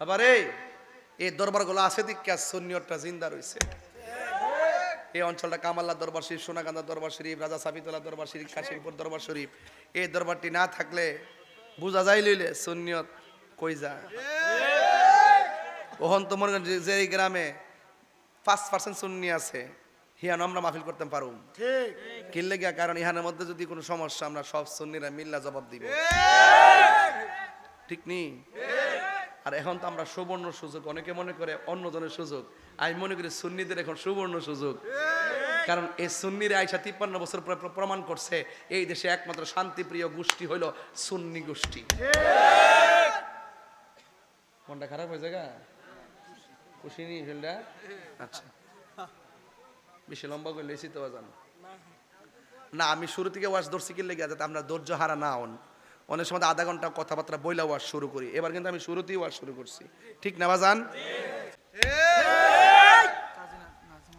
আবার এই এই দরবারগুলো আছে দিকে সুন্নিয়তটা জিন্দা রইছে। এই অঞ্চলটা কামাল্লা দরবার শরীফ সোনাকান্দা দরবার শরীফ রাজা সাবিতুল্লাহ দরবার শরীফ কাশিমপুর দরবার শরীফ। এই দরবারটি না থাকলে বুঝা যাই লইলে সুন্নিয়ত কই যা ওহন তো মনে যে- এই গ্রামে পাঁচ পার্সেন্ট সুন্নি আছে হিয়ানো আমরা মাহফিল করতে পারুম। কিনলে গিয়া কারণ ইহানের মধ্যে যদি কোনো সমস্যা আমরা সব সুন্নিরা মিল্লা জবাব দিব। ঠিক। নি? আর এখন তো আমরা সুবর্ণ সুযোগ। অনেকে মনে করে অন্যজনের সুযোগ। আমি মনে করি সুন্নিদের এখন সুবর্ণ সুযোগ। কারণ এই সুন্নির আয়সা তিপ্পান্ন বছর পরে প্রমাণ করছে, এই দেশে একমাত্র শান্তিপ্রিয় গোষ্ঠী হইল সুন্নি গোষ্ঠী। মনটা খারাপ হয়ে যায় গা? খুশি নি ফিল্ডা? আচ্ছা। বেশি লম্বা করে লেছি তো না, আমি শুরু থেকে ওয়াজ ধরছি কি লেগে যাতে আমরা ধৈর্য হারা না হন। অনেক সময় আধা ঘণ্টা কথাবার্তা বইলা ওয়াজ শুরু করি। এবার কিন্তু আমি শুরুতেই ওয়াজ শুরু করছি। ঠিক না বাজান?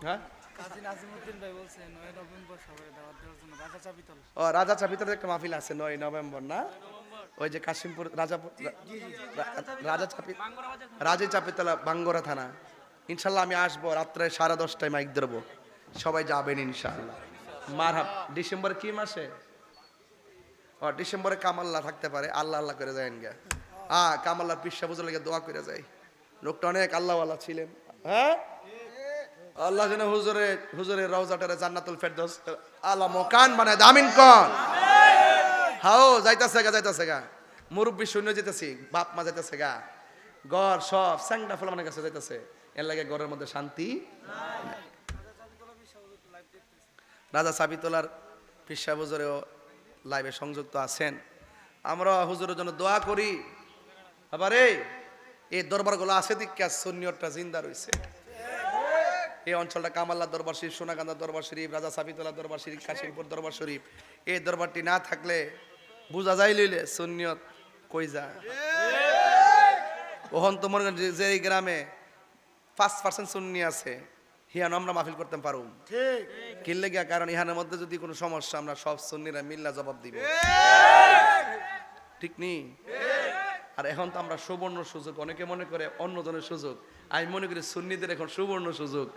হ্যাঁ? রাজা রাজা চাপিতার একটা মাহফিল আছে নয় নভেম্বর না? ওই যে কাশিমপুর রাজাপুর রাজা চাপি রাজা চাপিতলা বাঙ্গরা থানা। ইনশাল্লাহ আমি আসব রাত্রে সাড়ে দশটায় মাইক ধরবো। সবাই যাবেন ইনশাল্লাহ। মারহাব ডিসেম্বর কি মাসে? ও ডিসেম্বরে কামাল্লা থাকতে পারে আল্লাহ আল্লাহ করে যায় গা আ কামাল্লার পিসা বুঝে লেগে দোয়া করে যায় লোকটা অনেক আল্লাহওয়ালা ছিলেন। হ্যাঁ? আল্লাহ যেন হুজুরে হুজুরের রওজাটারে জান্নাতুল ফেরদৌস আলা মকান বানায় দামিন কন। হাও যাইতাছে গা যাইতাছে গা। মুরব্বী শূন্য যেতেছি বাপ মা যাইতাছে গা। ঘর সব স্যাংটা ফলামানের কাছে যাইতাছে। এর লাগে ঘরের মধ্যে শান্তি রাজা সাবিতলার পিসা হুজুরেও লাইভে সংযুক্ত আছেন। আমরা হুজুরের জন্য দোয়া করি। আবার এই দরবারগুলো আছে দিকে সুন্নিয়তটা জিন্দা রইছে। এই অঞ্চলটা কামাল্লা দরবার শরীফ সোনাকান্দা দরবার শরীফ, রাজা সাবিতুল্লাহ দরবার শরীফ, কাশিমপুর দরবার শরীফ। এই দরবারটি না থাকলে বুঝা যাই লইলে সুন্নিয়ত কই যা ওহন তো মনে যে এই গ্রামে পাঁচ পার্সেন্ট সুন্নি আছে হিয়ানো আমরা মাহফিল করতে পারুম। ঠিক। কিনলে গিয়া কারণ ইহানের মধ্যে যদি কোনো সমস্যা আমরা সব সুন্নিরা মিল্লা জবাব দিব। ঠিক। নি? আর এখন তো আমরা সুবর্ণ সুযোগ অনেকে মনে করে অন্যজনের সুযোগ। আমি মনে করি সুন্নিদের এখন সুবর্ণ সুযোগ।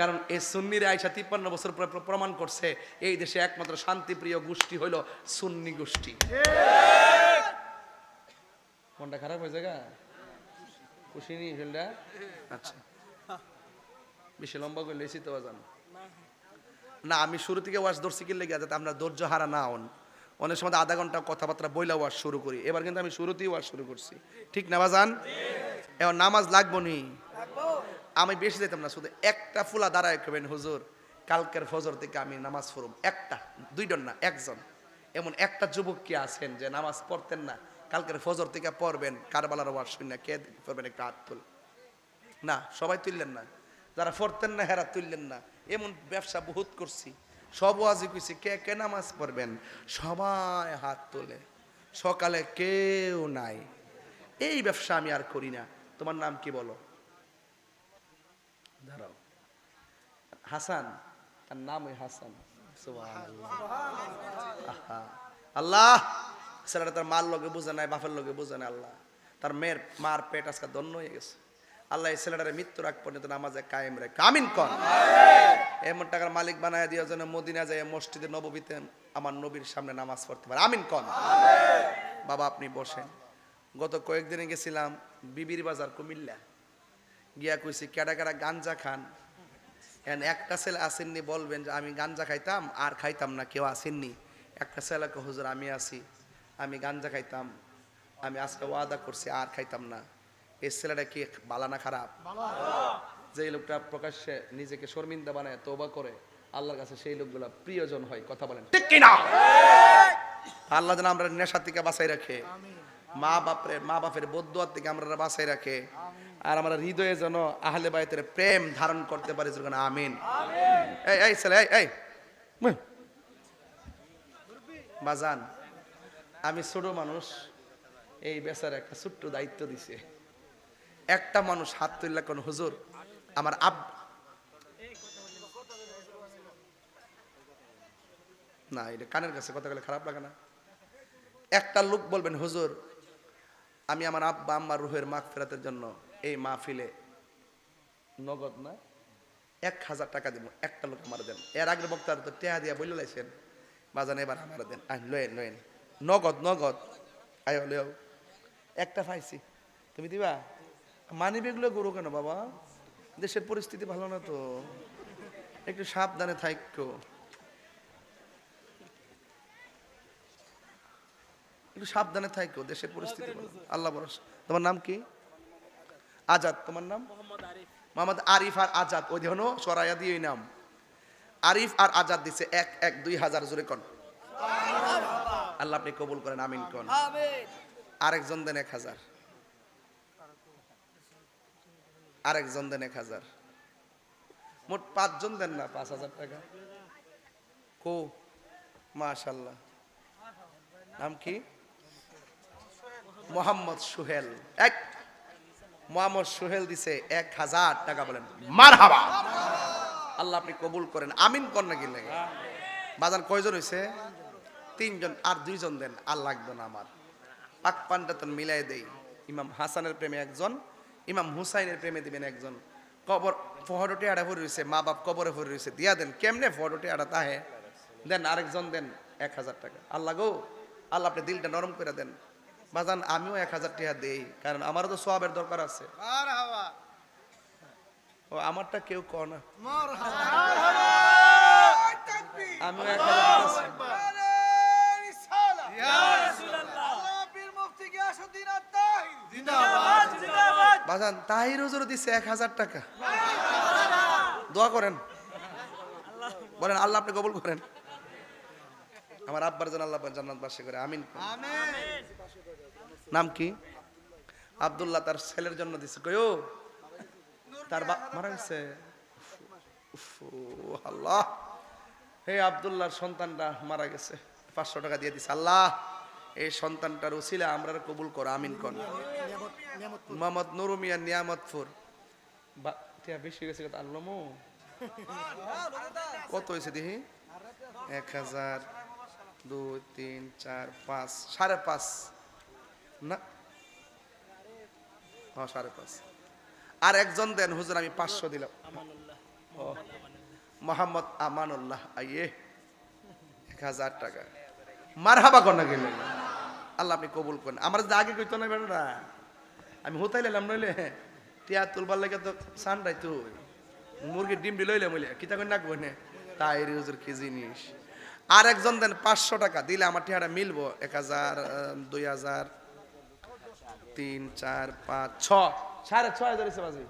কারণ এই সুন্নির আয়সা তিপ্পান্ন বছর পরে প্রমাণ করছে এই দেশে একমাত্র শান্তিপ্রিয় গোষ্ঠী হইল সুন্নি গোষ্ঠী। মনটা খারাপ হয়ে যায় গা? খুশি নি ফিল্ডা আচ্ছা। বেশি লম্বা করে লেছি তো জানো না, আমি শুরু থেকে ওয়াজ ধরছি কি লেগে যাতে আমরা ধৈর্য হারা না হন। অনেক সময় আধা ঘণ্টা কথাবার্তা বইলা ওয়াশ শুরু করি। এবার কিন্তু আমি শুরুতেই ওয়াশ শুরু করছি। ঠিক না বাজান? এবার নামাজ লাগবো নি। আমি বেশি যেতাম না, শুধু একটা ফুলা দাঁড়ায় করবেন হুজুর। কালকের ফজর থেকে আমি নামাজ পড়ব একটা, দুইজন না, একজন। এমন একটা যুবক কি আছেন যে নামাজ পড়তেন না, কালকের ফজর থেকে পড়বেন, কারবালার ওয়াজ শুনে কে পড়বেন একটা হাত তুল না, সবাই তুললেন না। যারা পড়তেন না হেরা তুললেন না। এমন ব্যবসা বহুত করছি। সব ওয়াজি কইছি, কে কে নামাজ পড়বেন? সবাই হাত তোলে। সকালে কেউ নাই। এই ব্যবসা আমি আর করি না। তোমার নাম কি বলো? দাঁড়াও হাসান, তার নাম ওই হাসান। আল্লাহ! ছেলেটা তার মার লগে বুঝে নাই, বাপের লগে বুঝে নাই, আল্লাহ। তার মেয়ের, মার পেট আজকে দন্য হয়ে গেছে। আল্লাহ এই ছেলেটারে মৃত্যুর আগ পর্যন্ত নামাজে কায়েম রে কামিন কর এমন টাকার মালিক বানায় দিয়া যেন মদিনা যায় মসজিদে নববীতে আমার নবীর সামনে নামাজ পড়তে পারে। আমিন কন। বাবা আপনি বসেন। গত কয়েকদিনে গেছিলাম বিবির বাজার কুমিল্লা। গিয়া কইছি কেডা কেডা গাঞ্জা খান? এখন একটা ছেলে আসেননি বলবেন যে আমি গাঞ্জা খাইতাম আর খাইতাম না কেউ আসেননি। একটা ছেলেকে হুজুর আমি আছি আমি গাঞ্জা খাইতাম। আমি আজকে ওয়াদা করছি আর খাইতাম না। এই ছেলেটা কি বালা না খারাপ? যে লোকটা প্রকাশ্যে নিজেকে শর্মিন্দা বানায় তোবা করে আল্লাহর কাছে সেই লোকগুলা প্রিয়জন হয় কথা বলেন। ঠিক কিনা? আল্লাহ যেন আমরা নেশা থেকে বাঁচাই রাখে। মা বাপরে মা বাপের বদুয়ার থেকে আমরা বাঁচাই রাখে। আর আমরা হৃদয়ে যেন আহলে বাইতের প্রেম ধারণ করতে পারি যেন আমিন। এই এই ছেলে এই এই। বাজান আমি ছোট মানুষ এই বেচার একটা ছোট্ট দায়িত্ব দিছে। একটা মানুষ হাত তুললে কোন হুজুর, আমার আব, না, এটা কানের কাছে কথা বলে খারাপ লাগে না। একটা লোক বলবেন, হুজুর, আমি আমার আব্বা আম্মার রুহের মাগ ফেরাতের জন্য এই মাহফিলে নগদ না, এক হাজার টাকা দিব, একটা লোক আমার দেন। এর আগের বক্তার তো টেহা দিয়া বলে লাইছেন, বাজান, এবার আমার দেন। আই লয়েন লয়েন নগদ নগদ। আয় লেও একটা পাইছি। তুমি দিবা? মানি বেগুলো গরু কেন বাবা? দেশের পরিস্থিতি ভালো না তো। একটু সাবধানে থাকো। একটু সাবধানে থাকো দেশের পরিস্থিতি আল্লাহ ভরসা। তোমার নাম কি? আজাদ। তোমার নাম? মোহাম্মদ আরিফ। আর আজাদ। ওই দেখো সরাইয়া দিয়ে ওই নাম। আরিফ আর আজাদ দিছে এক এক দুই হাজার জোরে কন। আল্লাহ। আপনি কবুল করেন আমিন কন। আরেকজন দেন এক হাজার। আরেকজন দেন এক হাজার। মোট পাঁচজন দেন না, পাঁচ হাজার টাকা। কো? মাশাল্লাহ নাম কি? মোহাম্মদ সুহেল। এক, মোহাম্মদ সুহেল দিছে এক হাজার টাকা বলেন। মার হাবা আল্লাহ আপনি কবুল করেন। আমিন কর নাকি লাগে বাজান কয়জন হয়েছে তিনজন আর দুইজন দেন। আর লাগবে না আমার। পাক পান্ডাতন মিলাই দেই। ইমাম হাসানের প্রেমে একজন ইমাম হুসাইনের প্রেমে দিবেন একজন। কবর ফহরটি আড়া ভরে রয়েছে মা বাপ কবরে ভরে রয়েছে দিয়া দেন কেমনে ফহরটি আড়া তাহে? দেন আরেকজন দেন এক হাজার টাকা। আল্লাহ গো আল্লাহ আপনি দিলটা নরম করে দেন। বাজান আমিও এক হাজার টাকা দেই কারণ আমারও তো সোয়াবের দরকার আছে। ও আমারটা কেউ কয় না। আমিও এক হাজার বাজান তাহির হুজুর দিছে এক হাজার টাকা। দোয়া করেন। বলেন আল্লাহ আপনি কবুল করেন। আমার আব্বার জন আল্লাহ জান্নাত বাসী করে আমিন নাম কি? আব্দুল্লাহ তার ছেলের জন্য দিছে। কয়ো তার মারা গেছে। উফ, আল্লাহ। হে আব্দুল্লাহর সন্তানটা মারা গেছে। পাঁচশো টাকা দিয়ে দিছে। আল্লাহ। এই সন্তানটার উসিলা আমরা কবুল করো আমিন কর মোহাম্মদ নুরুমিয়া নিয়ামতপুর। বা বেশি গেছে কত আল্লামো কত হয়েছে দেখি? এক হাজার দুই তিন চার পাঁচ সাড়ে পাঁচ। না। হ্যাঁ সাড়ে পাঁচ। আর একজন দেন হুজুর আমি পাঁচশো দিলাম। মোহাম্মদ আমানুল্লাহ আইয়ে। এক হাজার টাকা। মার হাবা কন্যা গেলেন। আল্লাহ আপনি কবুল করেন। আমার যদি আগে কইতো না বেটা আমি হোতাই লাইলাম নইলে টিয়া তুলবার লাগে তো সানটাই তুই মুরগির ডিম লইলে মইলে কিতা করে নাকবো নে তাই রে হুজুর, কি জিনিস? আর একজন দেন পাঁচশো টাকা, দিলে আমার টিয়াটা মিলবো, এক হাজার দুই হাজার, তিন, চার, পাঁচ, ছ, সাড়ে ছয় হাজার হয়েছে বাজি।